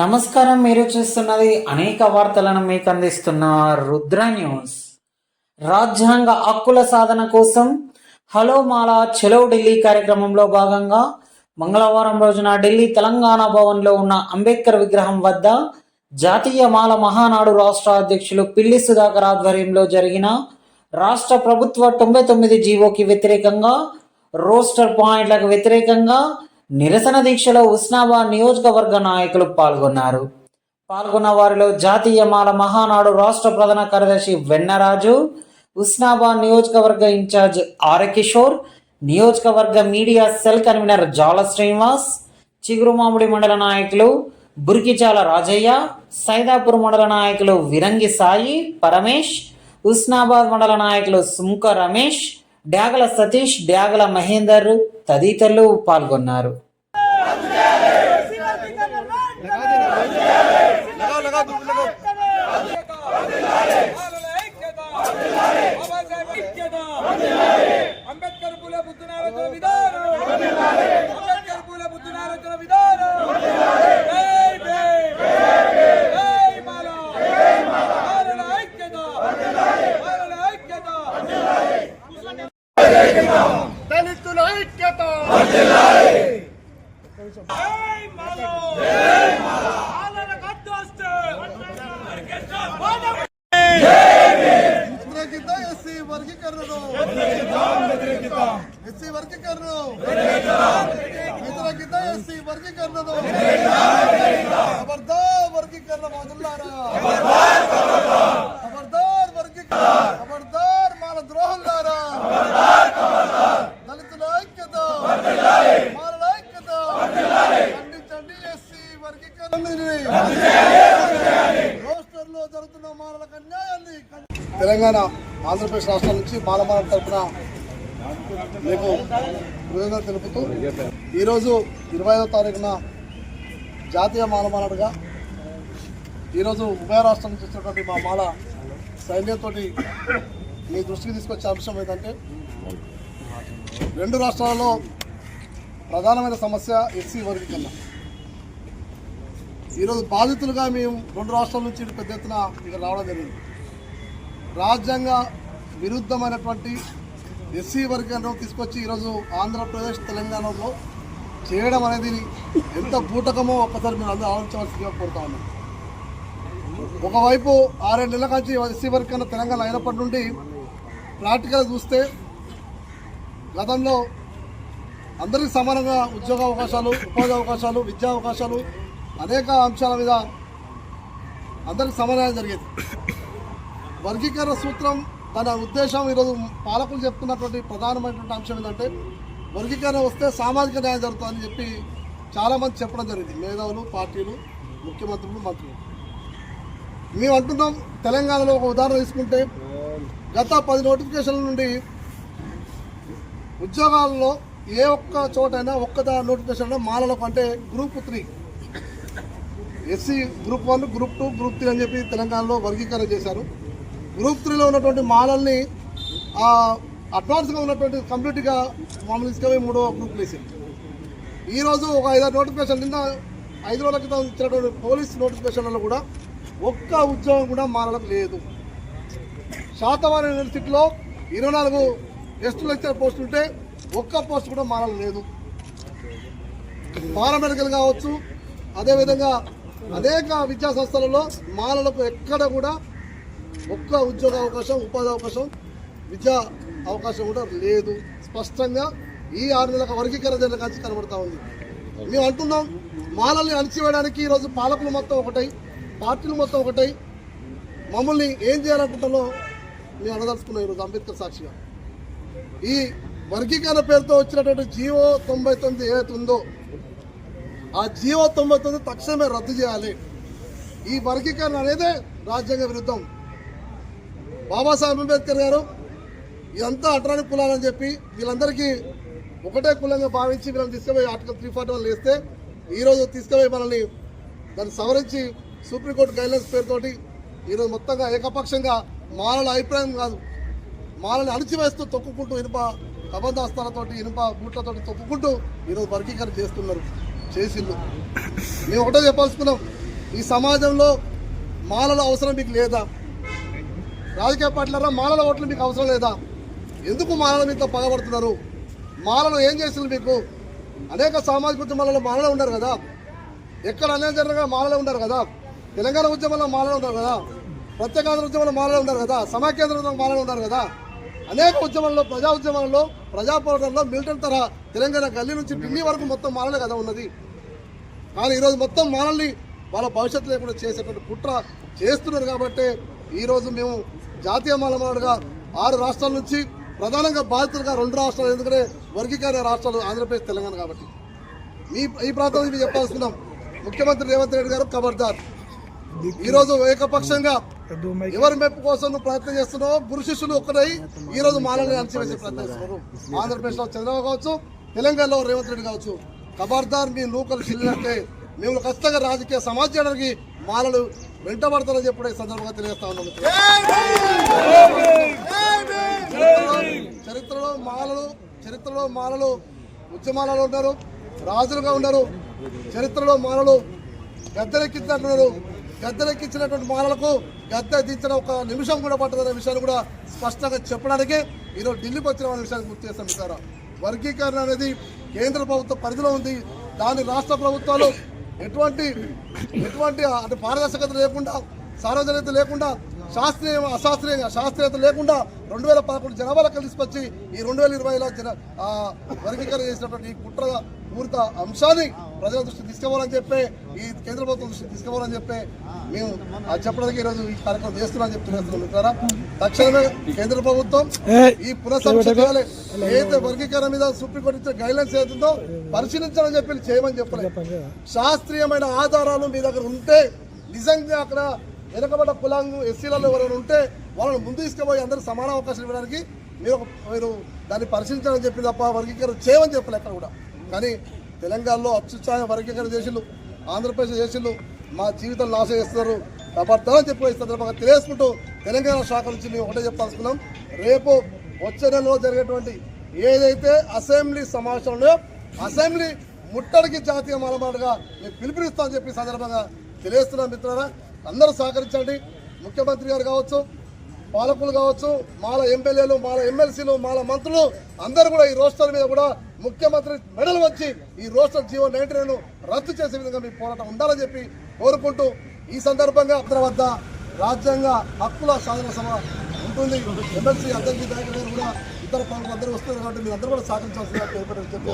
నమస్కారం మీరు చూస్తున్నది అనేక వార్తలను మీకు అందిస్తున్న రుద్ర న్యూస్. రాజ్యాంగ హక్కుల సాధన కోసం హలో మాలా చెలో ఢిల్లీ కార్యక్రమంలో భాగంగా మంగళవారం రోజున ఢిల్లీ తెలంగాణ భవన్లో ఉన్న అంబేద్కర్ విగ్రహం వద్ద జాతీయ మాల మహానాడు రాష్ట్ర అధ్యక్షులు పిల్లి సుధాకర్ ఆధ్వర్యంలో జరిగిన రాష్ట్ర ప్రభుత్వ తొంభై తొమ్మిది జీవోకి వ్యతిరేకంగా రోస్టర్ పాయింట్లకు వ్యతిరేకంగా నిరసన దీక్షలో ఉస్నాబాద్ నియోజకవర్గ నాయకులు పాల్గొన్నారు. పాల్గొన్న వారిలో జాతీయ మాల మహానాడు రాష్ట్ర ప్రధాన కార్యదర్శి వెన్నరాజు ఉస్నాబాద్ నియోజకవర్గ ఇన్ఛార్జ్ ఆర్ కిషోర్ నియోజకవర్గ మీడియా సెల్ కన్వీనర్ జాల శ్రీనివాస్ చిగురుమామిడి మండల నాయకులు బురికిచాల రాజయ్య సైదాపూర్ మండల నాయకులు విరంగి సాయి పరమేష్ ఉస్నాబాద్ మండల నాయకులు సుంక రమేష్ డ్యాగల సతీష్ డ్యాగల మహేందర్ తదితరులు పాల్గొన్నారు. వర్గీకరణను ఎస్సీ వర్గీకరణను వ్యతిరేకిత ఎస్సీ వర్గీకరణను ఖబర్దార్ వర్గీకరణ మొదలారా ఖబర్దార్ వర్గీకరణ ఖబర్దార్ మాల ద్రోహులారా. దళితుల ఐక్యత మాల ఐక్యత. ఖండించండి ఎస్సీ వర్గీకరణని రోస్టర్లో జరుగుతున్న మాలలకు అన్యాయాన్ని తెలంగాణ ఆంధ్రప్రదేశ్ రాష్ట్రం నుంచి మాలమాల తరఫున మీకు కృతజ్ఞత తెలుపుతూ ఈరోజు ఇరవై ఐదో తారీఖున జాతీయ మాలమాలడుగా ఈరోజు ఉభయ రాష్ట్రం నుంచి వచ్చినటువంటి మా మాల సైన్యంతోటి మీ దృష్టికి తీసుకొచ్చే అంశం ఏంటంటే రెండు రాష్ట్రాలలో ప్రధానమైన సమస్య ఎస్సీ వర్గీకరణ. ఈరోజు బాధితులుగా మేము రెండు రాష్ట్రాల నుంచి పెద్ద ఎత్తున ఇక్కడ రావడం జరిగింది. రాజ్యాంగ విరుద్ధమైనటువంటి ఎస్సీ వర్గంలో తీసుకొచ్చి ఈరోజు ఆంధ్రప్రదేశ్ తెలంగాణలో చేయడం అనేది ఎంత బూటకమో ఒక్కసారి మీరు అందరూ ఆలోచించవలసిందిగా కోరుతా ఉన్నాం. ఒకవైపు ఆరేడు నెలల నుంచి ఎస్సీ వర్గం తెలంగాణ అయినప్పటి నుండి ప్రాక్టికల్ చూస్తే గతంలో అందరికీ సమానంగా ఉద్యోగ అవకాశాలు ఉపాధి అవకాశాలు విద్యా అవకాశాలు అనేక అంశాల మీద అందరికి సమాధానం జరిగేది. వర్గీకరణ సూత్రం దాని ఉద్దేశం ఈరోజు పాలకులు చెప్తున్నటువంటి ప్రధానమైనటువంటి అంశం ఏంటంటే వర్గీకరణ వస్తే సామాజిక న్యాయం జరుగుతుందని చెప్పి చాలామంది చెప్పడం జరిగింది. మేధావులు పార్టీలు ముఖ్యమంత్రులు మంత్రులు. మేము అంటున్నాం తెలంగాణలో ఒక ఉదాహరణ తీసుకుంటే గత పది నోటిఫికేషన్ల నుండి ఉద్యోగాల్లో ఏ ఒక్క చోటైనా ఒక్క నోటిఫికేషన్ మాలలకు అంటే group three. SC group one group two group three అని చెప్పి తెలంగాణలో వర్గీకరణ చేశారు. గ్రూప్ త్రీలో ఉన్నటువంటి మాలల్ని అడ్వాన్స్గా ఉన్నటువంటి కంప్లీట్గా మమ్మల్ని తీసుకొని మూడో గ్రూప్ వేసింది ఈరోజు ఒక ఐదారు నోటిఫికేషన్ నిన్న ఐదు రోజుల క్రితం ఇచ్చినటువంటి పోలీస్ నోటిఫికేషన్లలో కూడా ఒక్క ఉద్యోగం కూడా మారడం లేదు. శాతవారి యూనివర్సిటీలో ఇరవై నాలుగు గెస్ట్ లెక్చర్ పోస్టులు ఉంటే ఒక్క పోస్ట్ కూడా మారడం లేదు. పారామెడికల్ కావచ్చు అదేవిధంగా అనేక విద్యా సంస్థలలో మాలలకు ఎక్కడ కూడా ఒక్క ఉద్యోగ అవకాశం ఉపాధి అవకాశం విద్యా అవకాశం కూడా లేదు. స్పష్టంగా ఈ ఆరు నెలల వర్గీకరణ జరిగిన కనబడతా ఉంది. మేము అంటున్నాం మాలల్ని అణిచివేయడానికి ఈరోజు పాలకులు మొత్తం ఒకటై పార్టీలు మొత్తం ఒకటై మమ్మల్ని ఏం చేయాలనుకుంటాలో మేము అనదలుచుకున్నాం ఈరోజు అంబేద్కర్ సాక్షిగా. ఈ వర్గీకరణ పేరుతో వచ్చినటువంటి జీవో తొంభై తొమ్మిది ఏదైతే ఉందో ఆ జీవో తొంభై తొమ్మిది తక్షణమే రద్దు చేయాలి. ఈ వర్గీకరణ అనేదే రాజ్యాంగ విరుద్ధం. బాబాసాహెబ్ అంబేద్కర్ గారు ఇదంతా అట్రాని కులాలని చెప్పి వీళ్ళందరికీ ఒకటే కులంగా భావించి వీళ్ళని తీసుకుపోయి ఆర్టికల్ త్రీ ఫార్టీ వన్ వేస్తే ఈరోజు తీసుకుపోయి మనల్ని దాన్ని సవరించి సుప్రీంకోర్టు గైడ్లైన్స్ పేరుతోటి ఈరోజు మొత్తంగా ఏకపక్షంగా మాలల అభిప్రాయం కాదు. మాలని అణిచివేస్తూ తొక్కుకుంటూ ఇనుప కబంధాస్తాలతోటి ఇనుప బూట్లతోటి తొక్కుకుంటూ ఈరోజు వర్గీకరణ చేస్తున్నారు. చేసిండు మేము ఒకటే చెప్పాల్సుకున్నాం. ఈ సమాజంలో మాలల అవసరం మీకు లేదా? రాజకీయ పార్టీలరా మాలల ఓట్లు మీకు అవసరం లేదా? ఎందుకు మాలల మీతో పగబడుతున్నారు? మాలలు ఏం చేస్తున్నారు మీకు? అనేక సామాజిక ఉద్యమాలలో మాలలు ఉన్నారు కదా? ఎక్కడ అన్యాయం జరిగినా మాలలు ఉన్నారు కదా? తెలంగాణ ఉద్యమంలో మాలలు ఉన్నారు కదా? ప్రత్యేకాంధ్ర ఉద్యమంలో మాలలు ఉన్నారు కదా? సమాకేంద్ర ఉద్యమంలో మాలలు ఉన్నారు కదా? అనేక ఉద్యమాల్లో ప్రజా ఉద్యమాల్లో ప్రజా పోరాటంలో మిలిటెంట్ తరహా తెలంగాణ గల్లీ నుంచి ఢిల్లీ వరకు మొత్తం మాలలే కదా ఉన్నది. కానీ ఈరోజు మొత్తం మాలల్ని వాళ్ళ భవిష్యత్తు లేకుండా చేసేటువంటి కుట్ర చేస్తున్నారు కాబట్టి ఈరోజు మేము జాతీయ మాలమాడుగా ఆరు రాష్ట్రాల నుంచి ప్రధానంగా బాధితులుగా రెండు రాష్ట్రాలు ఎందుకంటే వర్గీకరణ రాష్ట్రాలు ఆంధ్రప్రదేశ్ తెలంగాణ కాబట్టి. మీ ఈ ప్రాంతం నుంచి చెప్పాల్సుకున్నాం ముఖ్యమంత్రి రేవంత్ రెడ్డి గారు ఖబర్దార్ ఈరోజు ఏకపక్షంగా ఎవరి మెప్పు కోసం నువ్వు ప్రయత్నం చేస్తున్నావు గురు శిష్యులు ఒక్కడై ఈ రోజు మాలని అణచివేసే ప్రయత్నం చేస్తున్నారు. ఆంధ్రప్రదేశ్లో చంద్రబాబు కావచ్చు తెలంగాణలో రేవంత్ రెడ్డి కావచ్చు. ఖబర్దార్ మీ నూకలు చెల్లినట్టే. మేము ఖచ్చితంగా రాజకీయ సమాజానికి మాలలు వెంటబడతారని చెప్పి కూడా ఈ సందర్భంగా తెలియజేస్తా ఉన్నాం చరిత్రలో- మాలలు చరిత్రలో మాలలు ఉద్యమాలలో ఉన్నారు రాజులుగా ఉన్నారు. చరిత్రలో మాలలు గద్దెలెక్కించినట్టున్నారు. గద్దెలెక్కించినటువంటి మాలలకు గద్దె దించిన ఒక నిమిషం కూడా పట్టదనే విషయాన్ని కూడా స్పష్టంగా చెప్పడానికి ఈరోజు ఢిల్లీకి వచ్చిన విషయాన్ని గుర్తు చేస్తాం సార్ వర్గీకరణ అనేది కేంద్ర ప్రభుత్వ పరిధిలో ఉంది. దాని రాష్ట్ర ప్రభుత్వాలు ఎటువంటి ఎటువంటి అంటే పారదర్శకత లేకుండా సార్వజనికత లేకుండా శాస్త్రీయ అశాస్త్రీయంగా శాస్త్రీయత లేకుండా రెండు వేల పదకొండు జనాభా లెక్కలు తీసుకొచ్చి ఈ రెండు వేల ఇరవైలో జన వర్గీకరణ చేసినటువంటి ఈ కుట్ర పూర్త అంశాన్ని ప్రజల దృష్టికి తీసుకుపోవాలని చెప్పి ఈ కేంద్ర ప్రభుత్వం దృష్టికి తీసుకుపోవాలని చెప్పి మేము అది చెప్పడానికి ఈరోజు ఈ కార్యక్రమం చేస్తున్నామని చెప్పి చేస్తున్నాం మిత్రులారా. తక్షణమే కేంద్ర ప్రభుత్వం ఈ చేయాలి ఏదైతే వర్గీకరణ మీద సుప్రీంకోర్టు ఇచ్చే గైడ్లైన్స్ ఏదైతుందో పరిశీలించాలని చెప్పి చేయమని చెప్పలేదు శాస్త్రీయమైన ఆధారాలు మీ దగ్గర ఉంటే నిజంగా అక్కడ వెనుకబడ్డ కులాంగు ఎస్సీలలో ఎవరైనా ఉంటే వాళ్ళని ముందు తీసుకుపోయి అందరూ సమాన అవకాశం ఇవ్వడానికి మీరు ఒక- మీరు దాన్ని పరిశీలించాలని చెప్పి తప్ప వర్గీకరణ చేయమని చెప్పలే ఎక్కడ కూడా. కానీ తెలంగాణలో అత్యుత్సాహం వర్గీకరణ చేసిళ్ళు ఆంధ్రప్రదేశ్ చేసిళ్ళు మా జీవితం నాశనం చేస్తున్నారు. అబద్ధాలు చెప్పి సందర్భంగా తెలియసుకుంటూ తెలంగాణ శాఖ నుంచి మేము ఒకటే చెప్పాల్సుకున్నాం రేపు వచ్చే నెలలో జరిగేటువంటి ఏదైతే అసెంబ్లీ సమావేశంలో అసెంబ్లీ ముట్టడికి జాతీయ మాలమాటగా మేము పిలుపునిస్తామని చెప్పి సందర్భంగా తెలియస్తున్నాం మిత్రులారా. అందరూ సహకరించండి. ముఖ్యమంత్రి గారు కావచ్చు పాలకులు కావచ్చు మాల ఎమ్మెల్యేలు మాల ఎమ్మెల్సీలు మాల మంత్రులు అందరూ కూడా ఈ రోస్టర్ మీద కూడా ముఖ్యమంత్రి మెడలు వచ్చి ఈ రోస్టర్ జీవో నైన్టీ నైన్ రద్దు చేసే విధంగా మీ పోరాటం ఉండాలని చెప్పి కోరుకుంటూ ఈ సందర్భంగా అందరి వద్ద రాజ్యాంగ హక్కుల సాధన సభ ఉంటుంది. ఎమ్మెల్సీ అధ్యక్ష నాయకులు కూడా ఇతర పనులు అందరూ వస్తున్నారు కాబట్టి మీరు అందరూ కూడా సహకరించాల్సిందిగా పేర్కొనడం